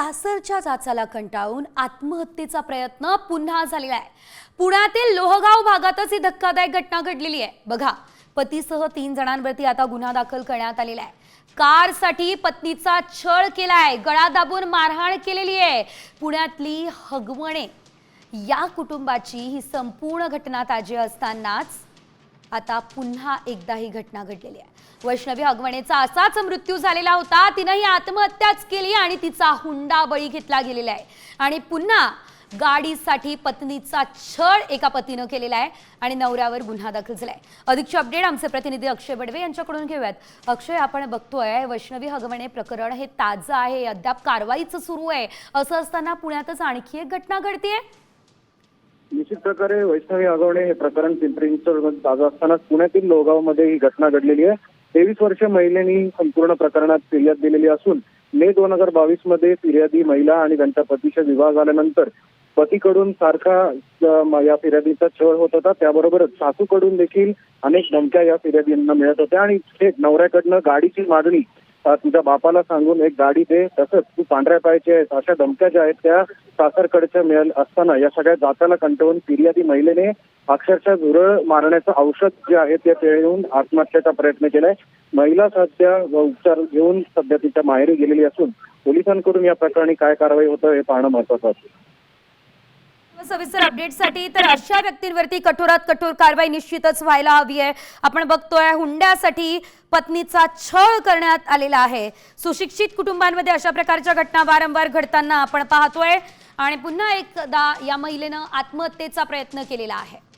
सासरच्या जाचाला कंटाळून आत्महत्येचा प्रयत्न पुन्हा झालेला आहे. पुण्यातील लोहगाव भागातच ही धक्कादायक घटना घडलेली आहे. बघा पतीसह तीन जणांवरती आता गुन्हा दाखल करण्यात आलेला आहे. कारसाठी पत्नीचा छळ केलाय गळा दाबून मारहाण केलेली आहे. पुण्यातली हगवणे या कुटुंबाची ही संपूर्ण घटना ताजी असतानाच आता पुन्हा एकदा ही घटना घडलेली आहे. वैष्णवी हगवणेचा असाच मृत्यू झालेला होता. तिनंही आत्महत्याच केली आणि तिचा हुंडा बळी घेतला गेलेला आहे. आणि पुन्हा गाडीसाठी पत्नीचा छळ एका पतीनं केलेला आहे आणि नवऱ्यावर गुन्हा दाखल झालाय. अधिकचे अपडेट आमचे प्रतिनिधी अक्षय बडवे यांच्याकडून घेऊयात. अक्षय आपण बघतोय वैष्णवी हगवणे प्रकरण हे ताजं आहे. अद्याप कारवाईच सुरू आहे. असं असताना पुण्यातच आणखी एक घटना घडतीये. निश्चित प्रकारे वैष्णवी आगवणे हे प्रकरण पिंपरी चिंचवडमध्ये ताजं असतानाच पुण्यातील लोगावमध्ये ही घटना घडलेली आहे. तेवीस वर्ष महिलेनी संपूर्ण प्रकरणात फिर्याद दिलेली असून मे दोन हजार बावीसमध्ये फिर्यादी महिला आणि त्यांच्या पतीचा विवाह झाल्यानंतर पतीकडून सारखा या फिर्यादीचा छळ होत होता. त्याबरोबरच सासूकडून देखील अनेक धमक्या या फिर्यादींना मिळत होत्या. आणि थेट नवऱ्याकडनं गाडीची मागणी तुझ्या बापाला सांगून एक गाडी दे. तसंच तू पांढऱ्या पायाची आहेस. अशा धमक्या ज्या आहेत त्या सासरकडच्या मिळाल असताना. या सगळ्या जाताला कंटाळून फिर्यादी महिलेने अक्षरशः झुरळ मारण्याचं औषध जे आहे ते पिळून आत्महत्येचा प्रयत्न केलाय. महिला सध्या उपचार घेऊन सध्या तिच्या माहेरी गेलेली असून पोलिसांकडून या प्रकरणी काय कारवाई होतं हे पाहणं महत्वाचं असेल सविस्तर अपडेटसाठी तर अशा व्यक्तींवरती कठोरात कठोर कारवाई निश्चितच व्हायला हवी आहे. आपण बघतोय हुंड्यासाठी पत्नीचा छळ करण्यात आलेला आहे. सुशिक्षित कुटुंबांमध्ये अशा प्रकारच्या घटना वारंवार घडताना आपण पाहतोय. आणि पुन्हा एकदा या महिलेनं आत्महत्येचा प्रयत्न केलेला आहे.